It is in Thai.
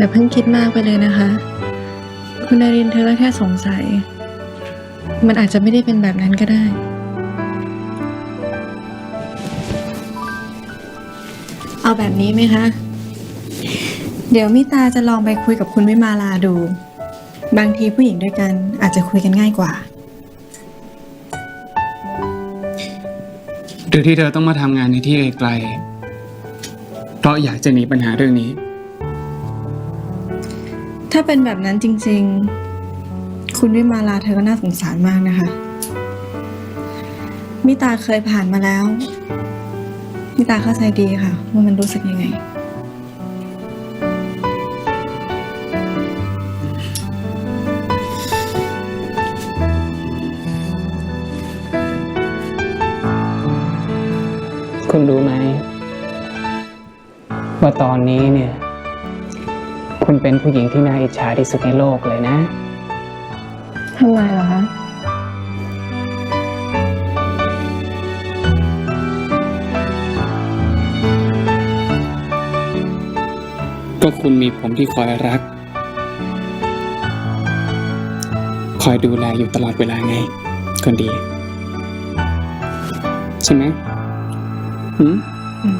อย่าเพิ่งคิดมากไปเลยนะคะ คุณนารินเธอแค่สงสัย มันอาจจะไม่ได้เป็นแบบนั้นก็ได้ เอาแบบนี้ไหมคะ เดี๋ยวมิตาจะลองไปคุยกับคุณวิมาลาดู บางทีผู้หญิงด้วยกันอาจจะคุยกันง่ายกว่า หรือที่เธอต้องมาทำงานในที่ไกลๆเพราะอยากจะหนีปัญหาเรื่องนี้ ถ้าเป็นแบบนั้นจริง ๆ คุณวิมาลาเธอก็น่าสงสารมากนะคะ มิตาเคยผ่านมาแล้ว มิตาเข้าใจดีค่ะ ว่ามันรู้สึกยังไง คุณรู้ไหม ว่าตอนนี้เนี่ย คุณเป็นผู้หญิงที่น่าอิจฉาที่สุดในโลกเลยนะ ทำไมเหรอคะ ก็คุณมีผมที่คอยรัก คอยดูแลอยู่ตลอดเวลาไง คนดี ใช่ไหมหืมอืม